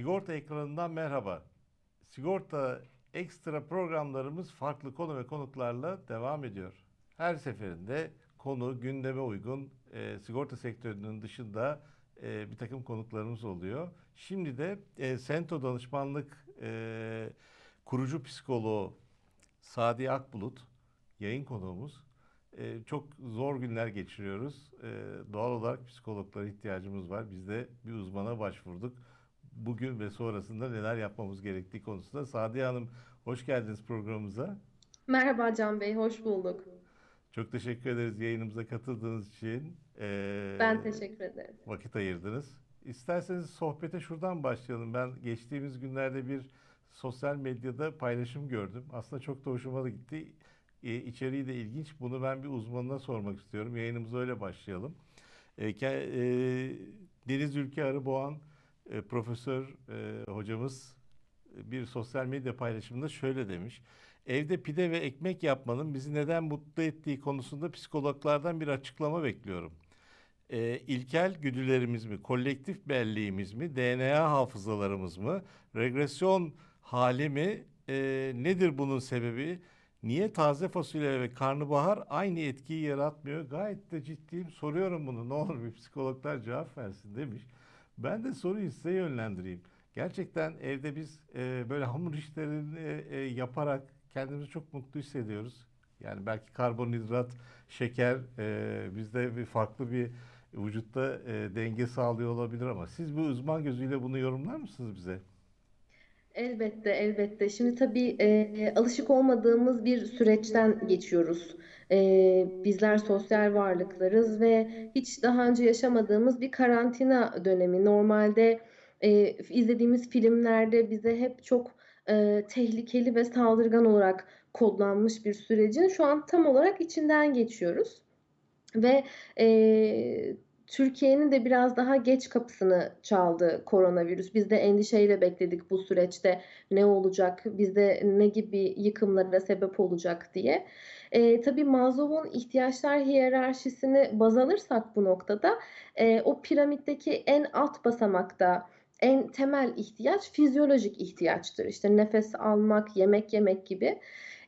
Sigorta ekranından merhaba. Sigorta ekstra programlarımız farklı konu ve konuklarla devam ediyor. Her seferinde konu gündeme uygun e, sigorta sektörünün dışında e, bir takım konuklarımız oluyor. Şimdi de e, Sento Danışmanlık e, kurucu psikoloğu Sadi Akbulut yayın konuğumuz. E, çok zor günler geçiriyoruz. E, doğal olarak psikologlara ihtiyacımız var. Biz de bir uzmana başvurduk. Bugün ve sonrasında neler yapmamız gerektiği konusunda. Sadiye Hanım hoş geldiniz programımıza. Merhaba Can Bey, hoş bulduk. Çok teşekkür ederiz yayınımıza katıldığınız için. E, Ben teşekkür ederim. vakit ayırdınız. İsterseniz sohbete şuradan başlayalım. Ben geçtiğimiz günlerde bir sosyal medyada paylaşım gördüm. Aslında çok da hoşuma da gitti. E, içeriği de ilginç. Bunu ben bir uzmanına sormak istiyorum. Yayınımıza öyle başlayalım. E, ke- e, Deniz Ülke Arıboğan e, profesör e, hocamız e, bir sosyal medya paylaşımında şöyle demiş. Evde pide ve ekmek yapmanın bizi neden mutlu ettiği konusunda psikologlardan bir açıklama bekliyorum. E, ilkel güdülerimiz mi, kolektif belleğimiz mi, DNA hafızalarımız mı, regresyon hali mi, e, nedir bunun sebebi? Niye taze fasulye ve karnabahar aynı etkiyi yaratmıyor? Gayet de ciddiyim. Soruyorum bunu. Ne olur bir psikologlar cevap versin demiş. Ben de soruyu size yönlendireyim. Gerçekten evde biz e, böyle hamur işlerini e, yaparak kendimizi çok mutlu hissediyoruz. Yani belki karbonhidrat, şeker e, bizde bir farklı bir vücutta e, denge sağlıyor olabilir ama siz bir uzman gözüyle bunu yorumlar mısınız bize? Elbette, elbette. Şimdi tabii e, alışık olmadığımız bir süreçten geçiyoruz. E, bizler sosyal varlıklarız ve hiç daha önce yaşamadığımız bir karantina dönemi. Normalde e, izlediğimiz filmlerde bize hep çok e, tehlikeli ve saldırgan olarak kodlanmış bir sürecin şu an tam olarak içinden geçiyoruz. Ve e, Türkiye'nin de biraz daha geç kapısını çaldı koronavirüs. Biz de endişeyle bekledik bu süreçte ne olacak, bizde ne gibi yıkımlara sebep olacak diye. E, tabii Maslow'un ihtiyaçlar hiyerarşisini baz alırsak bu noktada e, o piramitteki en alt basamakta en temel ihtiyaç fizyolojik ihtiyaçtır. İşte nefes almak, yemek yemek gibi.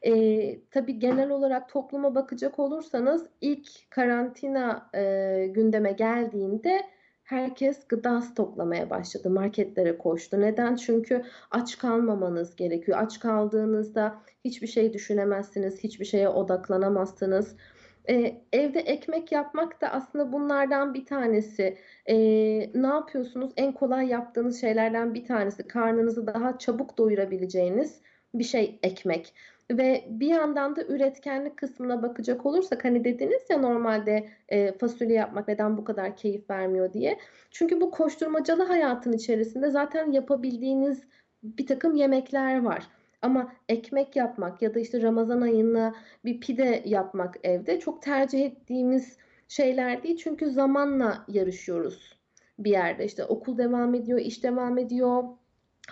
E, tabii genel olarak topluma bakacak olursanız ilk karantina e, gündeme geldiğinde herkes gıda stoklamaya başladı. Marketlere koştu. Neden? Çünkü aç kalmamanız gerekiyor. Aç kaldığınızda hiçbir şey düşünemezsiniz, hiçbir şeye odaklanamazsınız. E, evde ekmek yapmak da aslında bunlardan bir tanesi. E, ne yapıyorsunuz? En kolay yaptığınız şeylerden bir tanesi. Karnınızı daha çabuk doyurabileceğiniz bir şey ekmek. Ve bir yandan da üretkenlik kısmına bakacak olursak hani dediniz ya normalde e, fasulye yapmak neden bu kadar keyif vermiyor diye. Çünkü bu koşturmacalı hayatın içerisinde zaten yapabildiğiniz bir takım yemekler var. Ama ekmek yapmak ya da işte Ramazan ayında bir pide yapmak evde çok tercih ettiğimiz şeyler değil. Çünkü zamanla yarışıyoruz bir yerde. İşte okul devam ediyor, iş devam ediyor.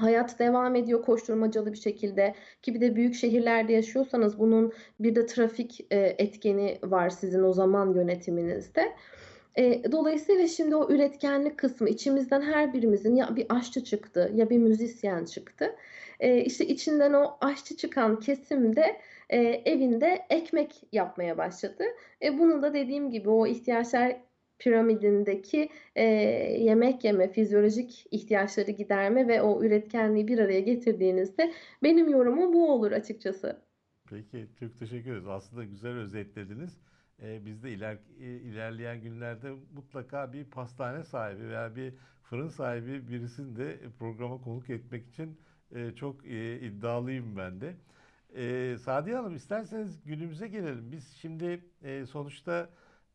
Hayat devam ediyor koşturmacalı bir şekilde ki bir de büyük şehirlerde yaşıyorsanız bunun bir de trafik e, etkeni var sizin o zaman yönetiminizde. E, dolayısıyla şimdi o üretkenlik kısmı içimizden her birimizin ya bir aşçı çıktı ya bir müzisyen çıktı. E, işte içinden o aşçı çıkan kesimde e, evinde ekmek yapmaya başladı. E, bunu da dediğim gibi o ihtiyaçlar piramidindeki e, yemek yeme, fizyolojik ihtiyaçları giderme ve o üretkenliği bir araya getirdiğinizde benim yorumum bu olur açıkçası. Peki, çok teşekkür ederiz. Aslında güzel özetlediniz. Ee, biz de iler, e, ilerleyen günlerde mutlaka bir pastane sahibi veya bir fırın sahibi birisini de programa konuk etmek için e, çok e, iddialıyım ben de. E, Sadiye Hanım isterseniz günümüze gelelim. Biz şimdi e, sonuçta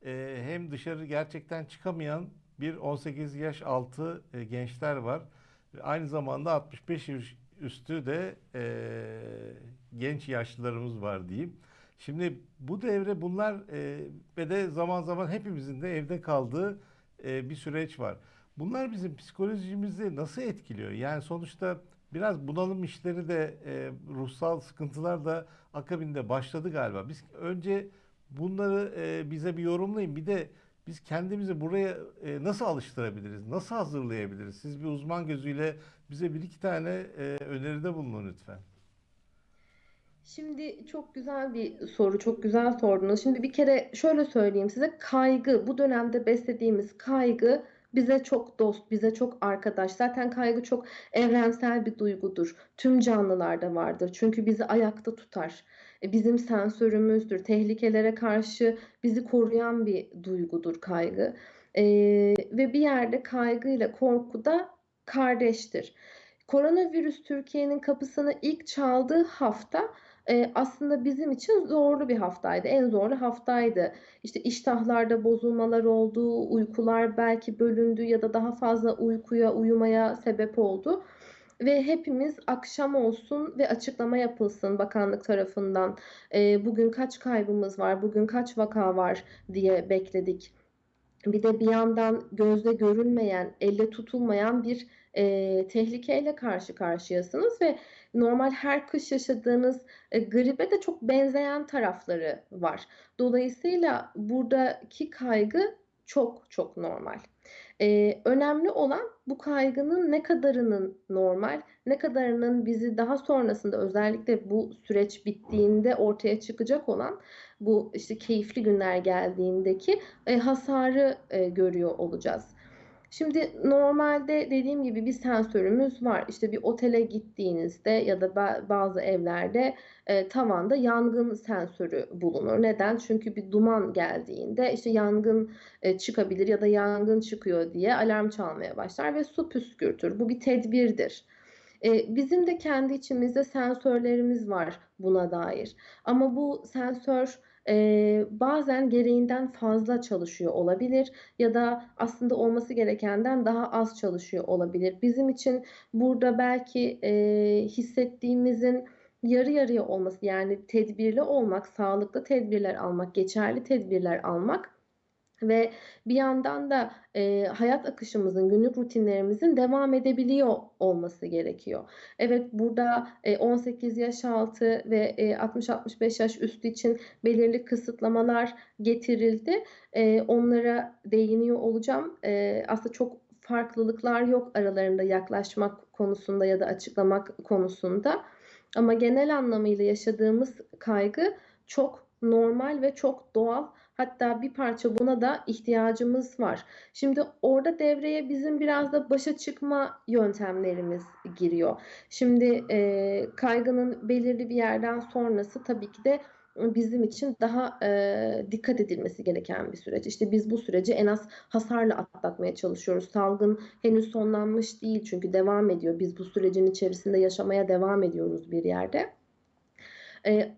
e, hem dışarı gerçekten çıkamayan bir 18 yaş altı e, gençler var. Aynı zamanda 65 yaş üstü de e, genç yaşlılarımız var diyeyim. Şimdi bu devre bunlar e, ve de zaman zaman hepimizin de evde kaldığı e, bir süreç var. Bunlar bizim psikolojimizi nasıl etkiliyor? Yani sonuçta biraz bunalım işleri de e, ruhsal sıkıntılar da akabinde başladı galiba. Biz önce bunları e, bize bir yorumlayın. Bir de biz kendimizi buraya e, nasıl alıştırabiliriz? Nasıl hazırlayabiliriz? Siz bir uzman gözüyle Bize bir iki tane e, öneride bulunun lütfen. Şimdi çok güzel bir soru, çok güzel sordunuz. Şimdi bir kere şöyle söyleyeyim size, kaygı, bu dönemde beslediğimiz kaygı bize çok dost, bize çok arkadaş. Zaten kaygı çok evrensel bir duygudur. Tüm canlılarda vardır. Çünkü bizi ayakta tutar. E, Bizim sensörümüzdür. Tehlikelere karşı bizi koruyan bir duygudur kaygı. Ee, ve bir yerde kaygı ile korku da kardeştir. Koronavirüs Türkiye'nin kapısını ilk çaldığı hafta e, aslında bizim için zorlu bir haftaydı. En zorlu haftaydı. İşte iştahlarda bozulmalar oldu, uykular belki bölündü ya da daha fazla uykuya, uyumaya sebep oldu. Ve hepimiz akşam olsun ve açıklama yapılsın bakanlık tarafından. E, bugün kaç kaybımız var, bugün kaç vaka var diye bekledik. Bir de bir yandan gözle görülmeyen, elle tutulmayan bir e, tehlikeyle karşı karşıyasınız ve normal her kış yaşadığınız e, gribe de çok benzeyen tarafları var. Dolayısıyla buradaki kaygı çok çok normal. E, önemli olan bu kaygının ne kadarının normal, ne kadarının bizi daha sonrasında özellikle bu süreç bittiğinde ortaya çıkacak olan bu işte keyifli günler geldiğindeki e, hasarı e, görüyor olacağız. Şimdi normalde dediğim gibi bir sensörümüz var. İşte bir otele gittiğinizde ya da ba- bazı evlerde e, tavanda yangın sensörü bulunur. Neden? Çünkü bir duman geldiğinde işte yangın e, çıkabilir ya da yangın çıkıyor diye alarm çalmaya başlar ve su püskürtür. Bu bir tedbirdir. E, bizim de kendi içimizde sensörlerimiz var buna dair. Ama bu sensör e, bazen gereğinden fazla çalışıyor olabilir ya da aslında olması gerekenden daha az çalışıyor olabilir. Bizim için burada belki e, hissettiğimizin yarı yarıya olması yani tedbirli olmak, sağlıklı tedbirler almak, geçerli tedbirler almak ve bir yandan da e, hayat akışımızın, günlük rutinlerimizin devam edebiliyor olması gerekiyor. Evet burada e, 18 yaş altı ve e, 60-65 yaş üstü için belirli kısıtlamalar getirildi. E, onlara değiniyor olacağım. E, aslında çok farklılıklar yok aralarında yaklaşmak konusunda ya da açıklamak konusunda. Ama genel anlamıyla yaşadığımız kaygı çok normal ve çok doğal. Hatta bir parça buna da ihtiyacımız var. Şimdi orada devreye bizim biraz da başa çıkma yöntemlerimiz giriyor. Şimdi e, kaygının belirli bir yerden sonrası tabii ki de bizim için daha e, dikkat edilmesi gereken bir süreç. İşte biz bu süreci en az hasarla atlatmaya çalışıyoruz. Salgın henüz sonlanmış değil çünkü devam ediyor. Biz bu sürecin içerisinde yaşamaya devam ediyoruz bir yerde. E,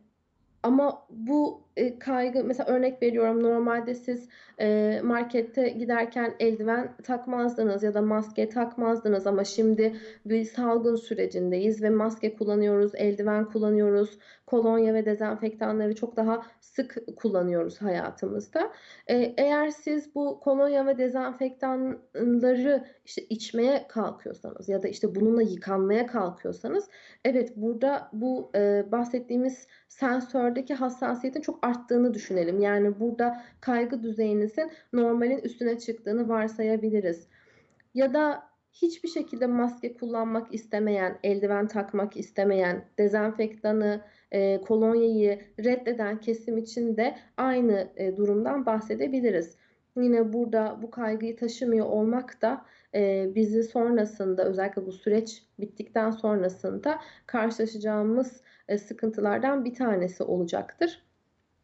ama bu e, kaygı mesela örnek veriyorum normalde siz e, markette giderken eldiven takmazdınız ya da maske takmazdınız ama şimdi bir salgın sürecindeyiz ve maske kullanıyoruz, eldiven kullanıyoruz, kolonya ve dezenfektanları çok daha sık kullanıyoruz hayatımızda. E, eğer siz bu kolonya ve dezenfektanları işte içmeye kalkıyorsanız ya da işte bununla yıkanmaya kalkıyorsanız evet burada bu e, bahsettiğimiz sensördeki hassasiyetin çok arttığını düşünelim. Yani burada kaygı düzeyinizin normalin üstüne çıktığını varsayabiliriz. Ya da hiçbir şekilde maske kullanmak istemeyen, eldiven takmak istemeyen, dezenfektanı, e, kolonyayı reddeden kesim için de aynı e, durumdan bahsedebiliriz. Yine burada bu kaygıyı taşımıyor olmak da e, bizi sonrasında özellikle bu süreç bittikten sonrasında karşılaşacağımız e, sıkıntılardan bir tanesi olacaktır.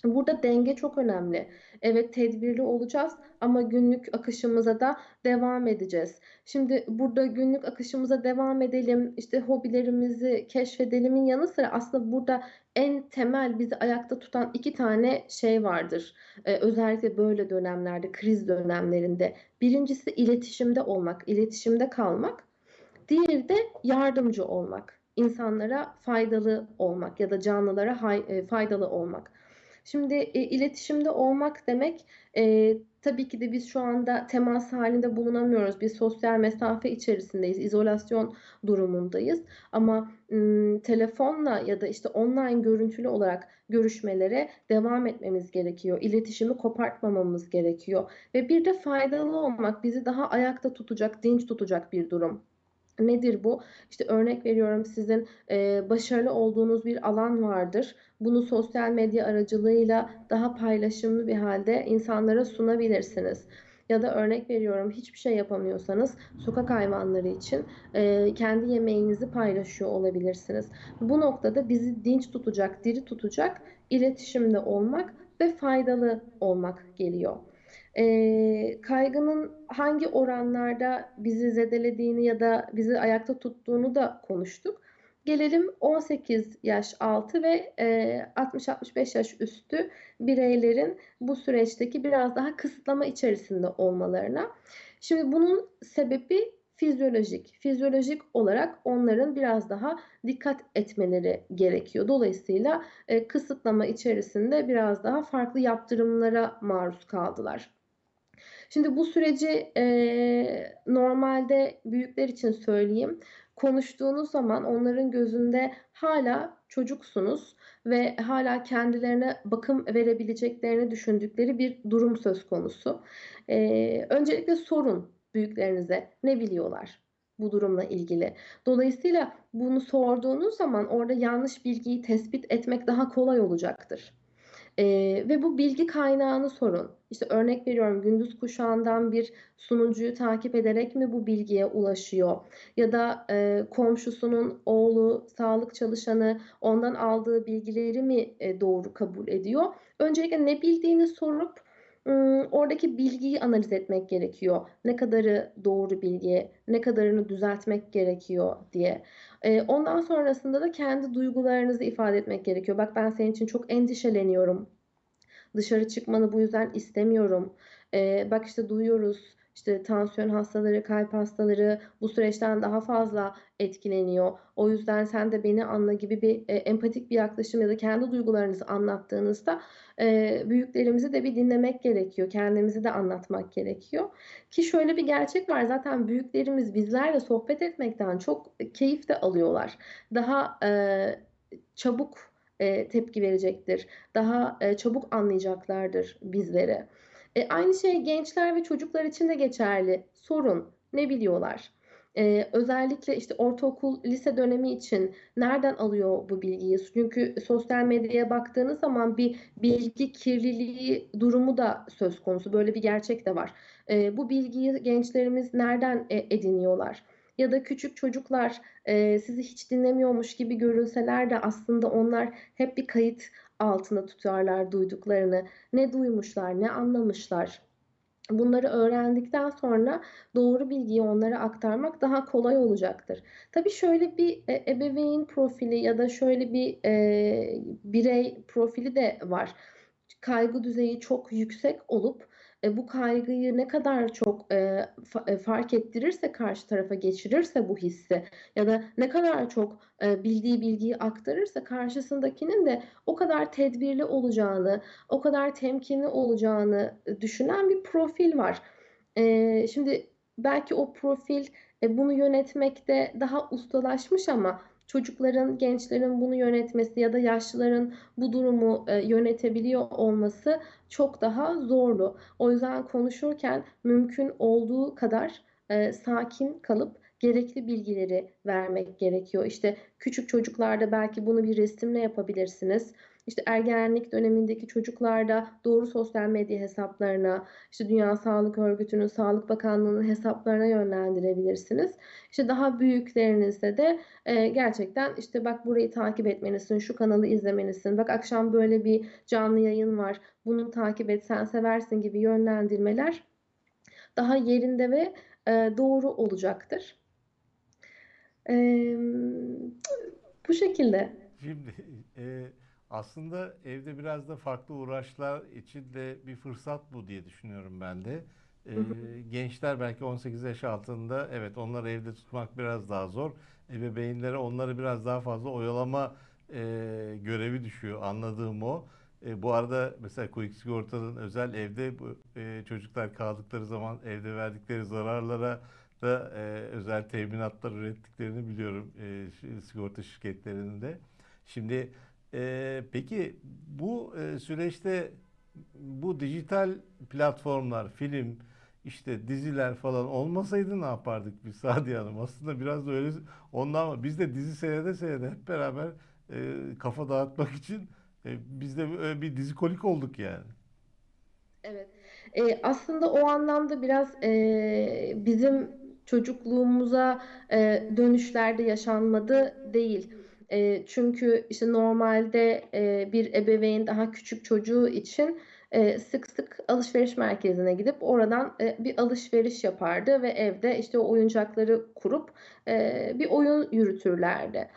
Burada denge çok önemli. Evet tedbirli olacağız ama günlük akışımıza da devam edeceğiz. Şimdi burada günlük akışımıza devam edelim, işte hobilerimizi keşfedelimin yanı sıra aslında burada en temel bizi ayakta tutan iki tane şey vardır. Ee, özellikle böyle dönemlerde, kriz dönemlerinde. Birincisi iletişimde olmak, iletişimde kalmak. Diğeri de yardımcı olmak. İnsanlara faydalı olmak ya da canlılara e, faydalı olmak. Şimdi e, iletişimde olmak demek e, tabii ki de biz şu anda temas halinde bulunamıyoruz. Bir sosyal mesafe içerisindeyiz, izolasyon durumundayız. Ama m, telefonla ya da işte online görüntülü olarak görüşmelere devam etmemiz gerekiyor. İletişimi kopartmamamız gerekiyor. Ve bir de faydalı olmak bizi daha ayakta tutacak, dinç tutacak bir durum. Nedir bu? İşte örnek veriyorum sizin e, başarılı olduğunuz bir alan vardır. Bunu sosyal medya aracılığıyla daha paylaşımlı bir halde insanlara sunabilirsiniz. Ya da örnek veriyorum hiçbir şey yapamıyorsanız sokak hayvanları için e, kendi yemeğinizi paylaşıyor olabilirsiniz. Bu noktada bizi dinç tutacak, diri tutacak iletişimde olmak ve faydalı olmak geliyor. Ee, kaygının hangi oranlarda bizi zedelediğini ya da bizi ayakta tuttuğunu da konuştuk. Gelelim 18 yaş altı ve e, 60-65 yaş üstü bireylerin bu süreçteki biraz daha kısıtlama içerisinde olmalarına. Şimdi bunun sebebi fizyolojik. Fizyolojik olarak onların biraz daha dikkat etmeleri gerekiyor. Dolayısıyla e, kısıtlama içerisinde biraz daha farklı yaptırımlara maruz kaldılar. Şimdi bu süreci e, normalde büyükler için söyleyeyim. Konuştuğunuz zaman onların gözünde hala çocuksunuz ve hala kendilerine bakım verebileceklerini düşündükleri bir durum söz konusu. E, öncelikle sorun büyüklerinize ne biliyorlar bu durumla ilgili. Dolayısıyla bunu sorduğunuz zaman orada yanlış bilgiyi tespit etmek daha kolay olacaktır. Eee, ve bu bilgi kaynağını sorun. İşte örnek veriyorum gündüz kuşağından bir sunucuyu takip ederek mi bu bilgiye ulaşıyor? Ya da e, komşusunun oğlu, sağlık çalışanı ondan aldığı bilgileri mi e, doğru kabul ediyor? Öncelikle ne bildiğini sorup oradaki bilgiyi analiz etmek gerekiyor. Ne kadarı doğru bilgi, ne kadarını düzeltmek gerekiyor diye. Ondan sonrasında da kendi duygularınızı ifade etmek gerekiyor. Bak ben senin için çok endişeleniyorum. Dışarı çıkmanı bu yüzden istemiyorum. Bak işte duyuyoruz işte tansiyon hastaları, kalp hastaları bu süreçten daha fazla etkileniyor. O yüzden sen de beni anla gibi bir e, empatik bir yaklaşım ya da kendi duygularınızı anlattığınızda e, büyüklerimizi de bir dinlemek gerekiyor. Kendimizi de anlatmak gerekiyor. Ki şöyle bir gerçek var zaten büyüklerimiz bizlerle sohbet etmekten çok keyif de alıyorlar. Daha e, çabuk e, tepki verecektir. Daha e, çabuk anlayacaklardır bizleri. E, aynı şey gençler ve çocuklar için de geçerli. Sorun ne biliyorlar? E, özellikle işte ortaokul, lise dönemi için nereden alıyor bu bilgiyi? Çünkü sosyal medyaya baktığınız zaman bir bilgi kirliliği durumu da söz konusu. Böyle bir gerçek de var. E, bu bilgiyi gençlerimiz nereden e, ediniyorlar? Ya da küçük çocuklar e, sizi hiç dinlemiyormuş gibi görünseler de aslında onlar hep bir kayıt altında tutarlar duyduklarını. Ne duymuşlar, ne anlamışlar. Bunları öğrendikten sonra doğru bilgiyi onlara aktarmak daha kolay olacaktır. Tabii şöyle bir e, ebeveyn profili ya da şöyle bir e, birey profili de var. Kaygı düzeyi çok yüksek olup e, bu kaygıyı ne kadar çok e, fa- e, fark ettirirse karşı tarafa geçirirse bu hissi ya da ne kadar çok e, bildiği bilgiyi aktarırsa karşısındakinin de o kadar tedbirli olacağını, o kadar temkinli olacağını düşünen bir profil var. E, şimdi belki o profil e, bunu yönetmekte daha ustalaşmış ama çocukların, gençlerin bunu yönetmesi ya da yaşlıların bu durumu e, yönetebiliyor olması çok daha zorlu. O yüzden konuşurken mümkün olduğu kadar e, sakin kalıp gerekli bilgileri vermek gerekiyor. İşte küçük çocuklarda belki bunu bir resimle yapabilirsiniz. İşte ergenlik dönemindeki çocuklarda doğru sosyal medya hesaplarına, işte Dünya Sağlık Örgütü'nün, Sağlık Bakanlığı'nın hesaplarına yönlendirebilirsiniz. İşte daha büyüklerinizde de e, gerçekten işte bak burayı takip etmelisin, şu kanalı izlemelisin, bak akşam böyle bir canlı yayın var, bunu takip et, sen seversin gibi yönlendirmeler daha yerinde ve e, doğru olacaktır. E, bu şekilde. Şimdi e, aslında evde biraz da farklı uğraşlar için de bir fırsat bu diye düşünüyorum ben de. E, hı. gençler belki 18 yaş altında evet onları evde tutmak biraz daha zor. Ebeveynlere onları biraz daha fazla oyalama e, görevi düşüyor anladığım o. E, bu arada mesela Quick Sigorta'nın özel evde bu, e, çocuklar kaldıkları zaman evde verdikleri zararlara da e, özel teminatlar ürettiklerini biliyorum e, sigorta şirketlerinin de. Şimdi e, peki bu e, süreçte bu dijital platformlar, film işte diziler falan olmasaydı ne yapardık biz Sadiye Hanım? Aslında biraz da öyle ondan ama biz de dizi seyrede seyrede hep beraber e, kafa dağıtmak için e, biz de öyle bir dizikolik olduk yani. Evet. Ee, aslında o anlamda biraz e, bizim çocukluğumuza e, dönüşlerde yaşanmadı değil. E, çünkü işte normalde e, bir ebeveyn daha küçük çocuğu için e, sık sık alışveriş merkezine gidip oradan e, bir alışveriş yapardı ve evde işte o oyuncakları kurup e, bir oyun yürütürlerdi.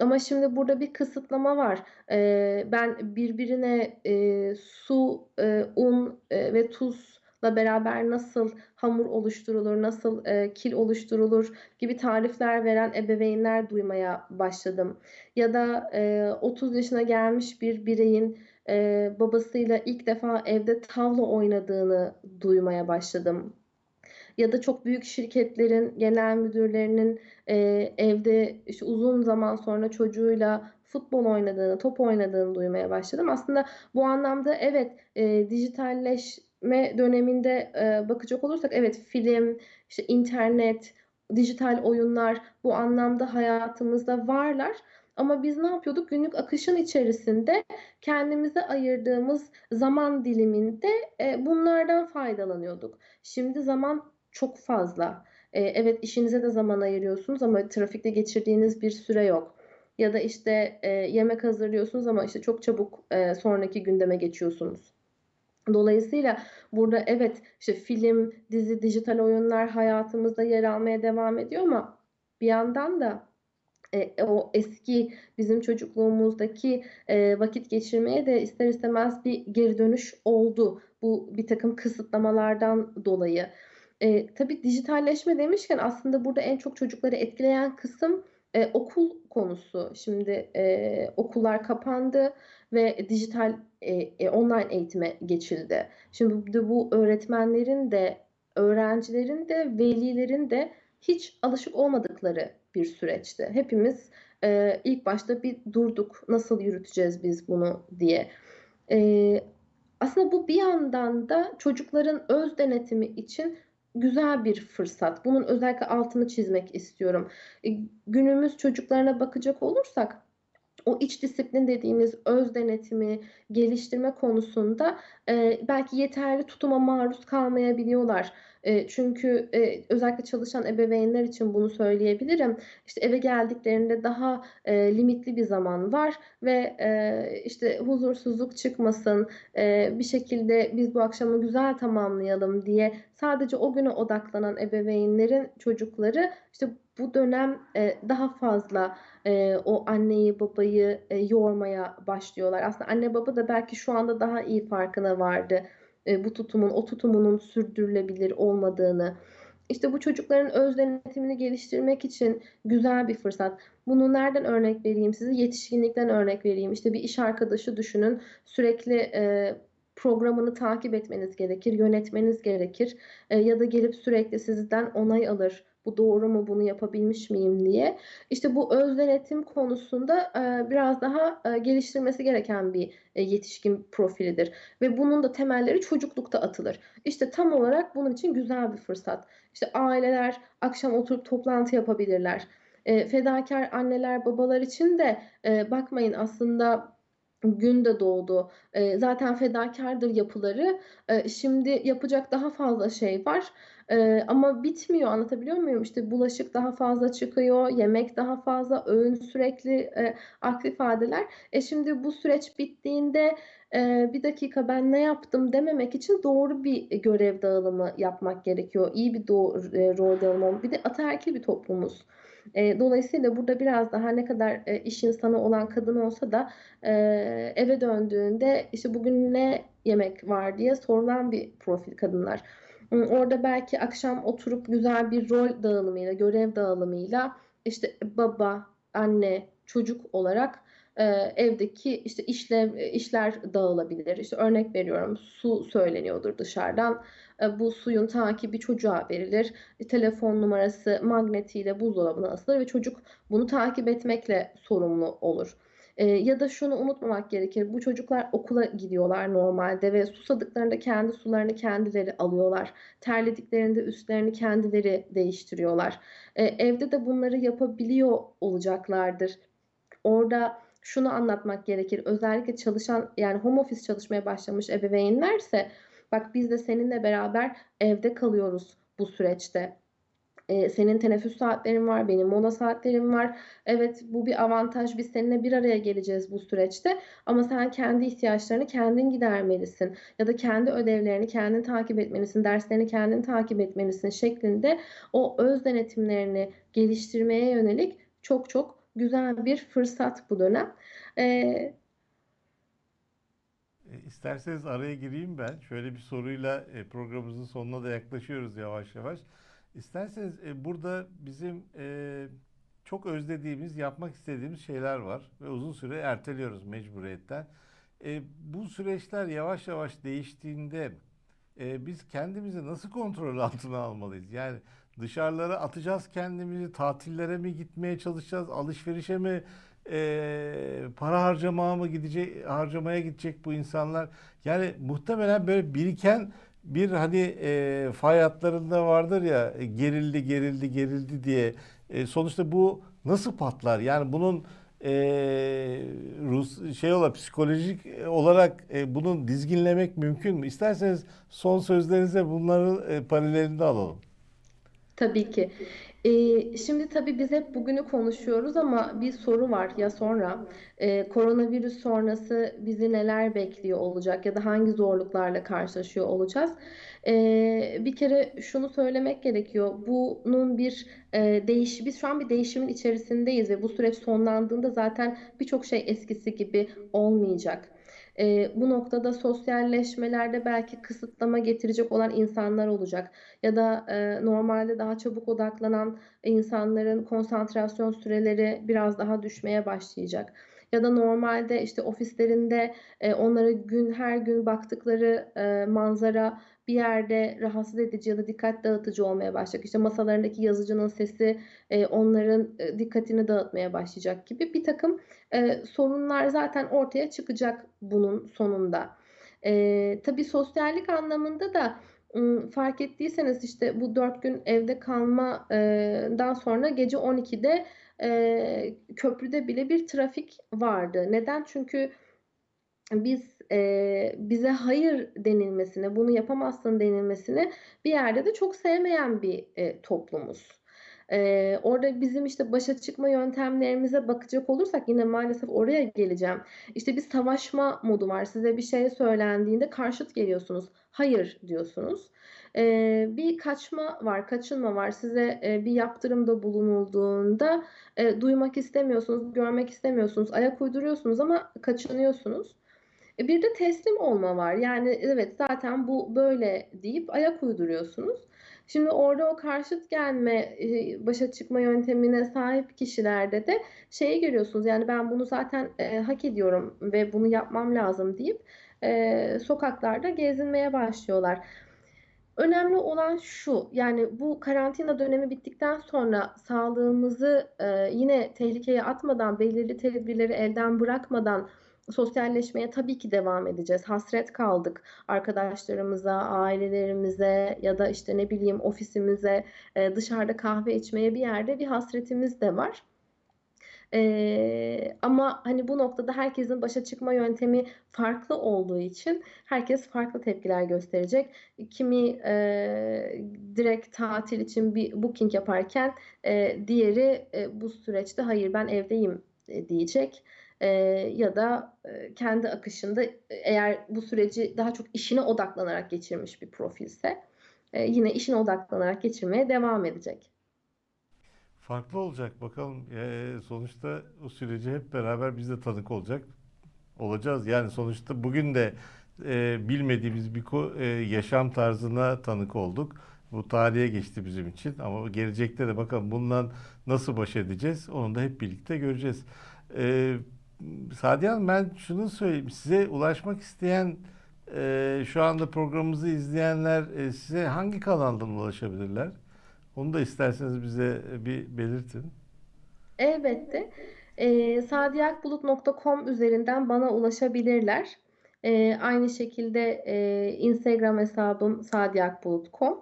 Ama şimdi burada bir kısıtlama var. Eee, ben birbirine, eee, su, eee, un, eee, ve tuzla beraber nasıl hamur oluşturulur, nasıl, eee, kil oluşturulur gibi tarifler veren ebeveynler duymaya başladım. Ya da, eee, 30 yaşına gelmiş bir bireyin, eee, babasıyla ilk defa evde tavla oynadığını duymaya başladım. Ya da çok büyük şirketlerin genel müdürlerinin eee, evde işte uzun zaman sonra çocuğuyla futbol oynadığını, top oynadığını duymaya başladım. Aslında bu anlamda evet, eee, dijitalleşme döneminde eee, bakacak olursak evet film, işte internet, dijital oyunlar bu anlamda hayatımızda varlar. Ama biz ne yapıyorduk? Günlük akışın içerisinde kendimize ayırdığımız zaman diliminde eee, bunlardan faydalanıyorduk. Şimdi zaman çok fazla. Eee, evet işinize de zaman ayırıyorsunuz ama trafikte geçirdiğiniz bir süre yok. Ya da işte eee, yemek hazırlıyorsunuz ama işte çok çabuk eee, sonraki gündeme geçiyorsunuz. Dolayısıyla burada evet işte film, dizi, dijital oyunlar hayatımızda yer almaya devam ediyor ama bir yandan da e, o eski bizim çocukluğumuzdaki e, vakit geçirmeye de ister istemez bir geri dönüş oldu. Bu bir takım kısıtlamalardan dolayı. E, tabii dijitalleşme demişken aslında burada en çok çocukları etkileyen kısım e, okul konusu. Şimdi e, okullar kapandı ve dijital e, e, online eğitime geçildi. Şimdi bu, öğretmenlerin de öğrencilerin de velilerin de hiç alışık olmadıkları bir süreçti. Hepimiz e, ilk başta bir durduk. Nasıl yürüteceğiz biz bunu diye. E, aslında bu bir yandan da çocukların öz denetimi için güzel bir fırsat. Bunun özellikle altını çizmek istiyorum. E, günümüz çocuklarına bakacak olursak o iç disiplin dediğimiz öz denetimi geliştirme konusunda e, belki yeterli tutuma maruz kalmayabiliyorlar. E, çünkü e, özellikle çalışan ebeveynler için bunu söyleyebilirim. İşte eve geldiklerinde daha e, limitli bir zaman var ve e, işte huzursuzluk çıkmasın, e, bir şekilde biz bu akşamı güzel tamamlayalım diye sadece o güne odaklanan ebeveynlerin çocukları işte bu dönem e, daha fazla e, o anneyi babayı e, yormaya başlıyorlar. Aslında anne baba da belki şu anda daha iyi farkına vardı bu tutumun, o tutumunun sürdürülebilir olmadığını. İşte bu çocukların öz denetimini geliştirmek için güzel bir fırsat. Bunu nereden örnek vereyim size? Yetişkinlikten örnek vereyim. İşte bir iş arkadaşı düşünün. Sürekli e, programını takip etmeniz gerekir, yönetmeniz gerekir. E, ya da gelip sürekli sizden onay alır. Bu doğru mu, bunu yapabilmiş miyim diye. İşte bu öz denetim konusunda e, biraz daha e, geliştirmesi gereken bir e, yetişkin profilidir. Ve bunun da temelleri çocuklukta atılır. İşte tam olarak bunun için güzel bir fırsat. İşte aileler akşam oturup toplantı yapabilirler. E, fedakar anneler, babalar için de bakmayın aslında gün de doğdu. Zaten fedakardır yapıları. Şimdi yapacak daha fazla şey var. E, ama bitmiyor anlatabiliyor muyum? İşte bulaşık daha fazla çıkıyor, yemek daha fazla, öğün sürekli e, aktif ifadeler. E şimdi bu süreç bittiğinde e, bir dakika ben ne yaptım dememek için doğru bir görev dağılımı yapmak gerekiyor. İyi bir doğru, e, rol dağılımı. Bir de ataerkil bir toplumuz. E, dolayısıyla burada biraz daha ne kadar e, iş insanı olan kadın olsa da e, eve döndüğünde işte bugün ne yemek var diye sorulan bir profil kadınlar. Orada belki akşam oturup güzel bir rol dağılımıyla, görev dağılımıyla işte baba, anne, çocuk olarak e, evdeki işte işlev işler dağılabilir. İşte örnek veriyorum su söyleniyordur dışarıdan. E, bu suyun takibi çocuğa verilir. E, telefon numarası magnetiyle buzdolabına asılır ve çocuk bunu takip etmekle sorumlu olur. Eee, ya da şunu unutmamak gerekir. Bu çocuklar okula gidiyorlar normalde ve susadıklarında kendi sularını kendileri alıyorlar. Terlediklerinde üstlerini kendileri değiştiriyorlar. Eee, evde de bunları yapabiliyor olacaklardır. Orada şunu anlatmak gerekir. Özellikle çalışan yani home office çalışmaya başlamış ebeveynlerse bak biz de seninle beraber evde kalıyoruz bu süreçte. Eee, senin teneffüs saatlerin var, benim mola saatlerim var. Evet, bu bir avantaj. Biz seninle bir araya geleceğiz bu süreçte ama sen kendi ihtiyaçlarını kendin gidermelisin ya da kendi ödevlerini kendin takip etmelisin, derslerini kendin takip etmelisin şeklinde o öz denetimlerini geliştirmeye yönelik çok çok güzel bir fırsat bu dönem. Eee E, İsterseniz araya gireyim ben. Şöyle bir soruyla e, programımızın sonuna da yaklaşıyoruz yavaş yavaş. İsterseniz e, burada bizim e, çok özlediğimiz, yapmak istediğimiz şeyler var ve uzun süre erteliyoruz mecburiyetten. E, bu süreçler yavaş yavaş değiştiğinde e, biz kendimizi nasıl kontrol altına almalıyız? Yani dışarılara atacağız kendimizi, tatillere mi gitmeye çalışacağız, alışverişe mi e, para harcamaya mı gidecek, harcamaya gidecek bu insanlar? Yani muhtemelen böyle biriken bir hani e, fay hatlarında vardır ya e, gerildi gerildi gerildi diye. E, sonuçta bu nasıl patlar? Yani bunun e, Rus şey olarak psikolojik olarak e, bunun dizginlemek mümkün mü? İsterseniz son sözlerinize bunların e, paralelinde alalım. Tabii ki. Eee, şimdi tabii biz hep bugünü konuşuyoruz ama bir soru var ya sonra Eee, koronavirüs sonrası bizi neler bekliyor olacak ya da hangi zorluklarla karşılaşıyor olacağız? Eee, bir kere şunu söylemek gerekiyor. Bunun bir eee değiş biz şu an bir değişimin içerisindeyiz ve bu süreç sonlandığında zaten birçok şey eskisi gibi olmayacak. Eee, bu noktada sosyalleşmelerde belki kısıtlama getirecek olan insanlar olacak ya da eee, normalde daha çabuk odaklanan insanların konsantrasyon süreleri biraz daha düşmeye başlayacak. Ya da normalde işte ofislerinde eee, onlara gün her gün baktıkları eee, manzara bir yerde rahatsız edici ya da dikkat dağıtıcı olmaya başlayacak. İşte masalarındaki yazıcının sesi eee, onların eee, dikkatini dağıtmaya başlayacak gibi bir takım eee, sorunlar zaten ortaya çıkacak bunun sonunda. Eee, tabii sosyallik anlamında da fark ettiyseniz işte bu 4 gün evde kalma eee, dan sonra gece 12'de eee, köprüde bile bir trafik vardı. Neden? Çünkü biz eee, bize hayır denilmesini, bunu yapamazsın denilmesini bir yerde de çok sevmeyen bir eee, toplumuz. Eee, orada bizim işte başa çıkma yöntemlerimize bakacak olursak yine maalesef oraya geleceğim. İşte bir savaşma modu var. Size bir şey söylendiğinde karşıt geliyorsunuz. Hayır diyorsunuz. Eee, bir kaçma var, kaçınma var. Size eee, bir yaptırımda bulunulduğunda eee, duymak istemiyorsunuz, görmek istemiyorsunuz, ayak uyduruyorsunuz ama kaçınıyorsunuz. E, bir de teslim olma var. Yani evet zaten bu böyle deyip ayak uyduruyorsunuz. Şimdi orada o karşıt gelme, eee, başa çıkma yöntemine sahip kişilerde de şeyi görüyorsunuz. Yani ben bunu zaten eee, hak ediyorum ve bunu yapmam lazım deyip sokaklarda gezinmeye başlıyorlar. Önemli olan şu, yani bu karantina dönemi bittikten sonra sağlığımızı eee, yine tehlikeye atmadan, belirli tedbirleri elden bırakmadan sosyalleşmeye tabii ki devam edeceğiz. Hasret kaldık arkadaşlarımıza, ailelerimize ya da işte ne bileyim ofisimize, eee, dışarıda kahve içmeye bir yerde bir hasretimiz de var. Eee, ama hani bu noktada herkesin başa çıkma yöntemi farklı olduğu için herkes farklı tepkiler gösterecek. Kimi eee, direkt tatil için bir booking yaparken eee, diğeri eee, bu süreçte hayır ben evdeyim e, diyecek. Eee, ya da eee, kendi akışında e, eğer bu süreci daha çok işine odaklanarak geçirmiş bir profilse e, yine işine odaklanarak geçirmeye devam edecek. Farklı olacak bakalım. Eee, sonuçta o süreci hep beraber biz de tanık olacak olacağız. Yani sonuçta bugün de eee, bilmediğimiz bir eee, yaşam tarzına tanık olduk. Bu tarihe geçti bizim için ama gelecekte de bakalım bundan nasıl baş edeceğiz onu da hep birlikte göreceğiz. Eee Sadiye Hanım ben şunu söyleyeyim. Size ulaşmak isteyen eee, şu anda programımızı izleyenler eee, size hangi kanaldan ulaşabilirler? Onu da isterseniz bize bir belirtin. Elbette. E, sadiyakbulut.com üzerinden bana ulaşabilirler. E, aynı şekilde e, Instagram hesabım sadiyakbulut.com.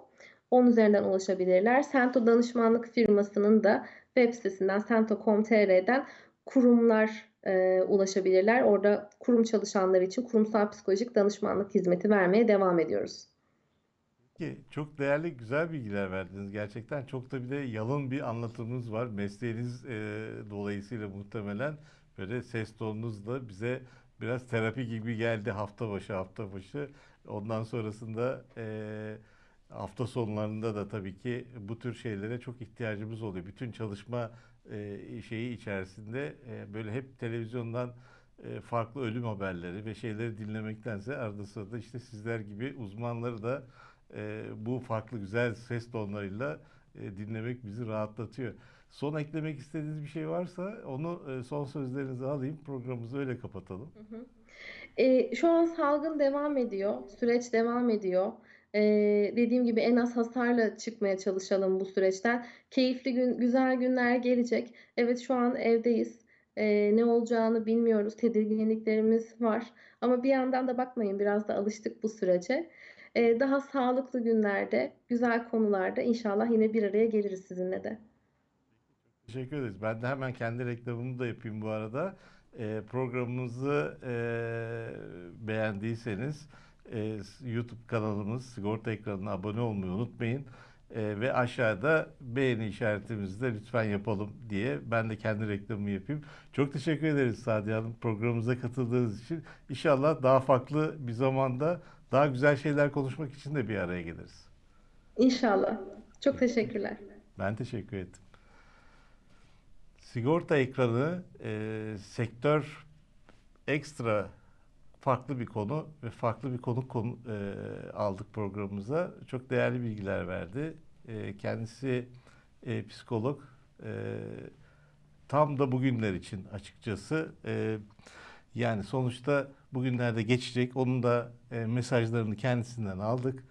Onun üzerinden ulaşabilirler. Sento danışmanlık firmasının da web sitesinden sento.com.tr'den kurumlar e, ulaşabilirler. Orada kurum çalışanları için kurumsal psikolojik danışmanlık hizmeti vermeye devam ediyoruz. Ki çok değerli, güzel bilgiler verdiniz. Gerçekten çok da bir de yalın bir anlatımınız var. Mesleğiniz e, dolayısıyla muhtemelen böyle ses tonunuz da bize biraz terapi gibi geldi hafta başı hafta başı. Ondan sonrasında e, hafta sonlarında da tabii ki bu tür şeylere çok ihtiyacımız oluyor. Bütün çalışma e, şeyi içerisinde e, böyle hep televizyondan e, farklı ölüm haberleri ve şeyleri dinlemektense arada sırada işte sizler gibi uzmanları da e, bu farklı güzel ses tonlarıyla e, dinlemek bizi rahatlatıyor. Son eklemek istediğiniz bir şey varsa onu e, son sözlerinizi alayım. Programımızı öyle kapatalım. Hı hı. E, şu an salgın devam ediyor, süreç devam ediyor. E, dediğim gibi en az hasarla çıkmaya çalışalım bu süreçten. Keyifli gün, güzel günler gelecek. Evet şu an evdeyiz. E, ne olacağını bilmiyoruz. Tedirginliklerimiz var. Ama bir yandan da bakmayın biraz da alıştık bu sürece. E, daha sağlıklı günlerde, güzel konularda inşallah yine bir araya geliriz sizinle de. Teşekkür ederiz. Ben de hemen kendi reklamımı da yapayım bu arada. E, programımızı e, beğendiyseniz e, YouTube kanalımız Sigorta Ekranı'na abone olmayı unutmayın. E, ve aşağıda beğeni işaretimizi de lütfen yapalım diye ben de kendi reklamımı yapayım. Çok teşekkür ederiz Sadiye Hanım programımıza katıldığınız için. İnşallah daha farklı bir zamanda daha güzel şeyler konuşmak için de bir araya geliriz. İnşallah. Çok teşekkürler. Ben teşekkür ettim. Sigorta ekranı e, sektör ekstra farklı bir konu ve farklı bir konuk konu, e, aldık programımıza. Çok değerli bilgiler verdi. E, kendisi e, psikolog. E, tam da bugünler için açıkçası. E, yani sonuçta bugünlerde geçecek. Onun da e, mesajlarını kendisinden aldık.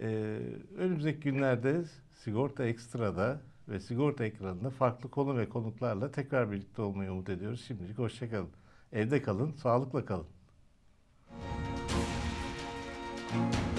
E, önümüzdeki günlerde Sigorta Ekstra'da ve Sigorta ekranında farklı konu ve konuklarla tekrar birlikte olmayı umut ediyoruz. Şimdilik hoşça kalın. Evde kalın, sağlıkla kalın. you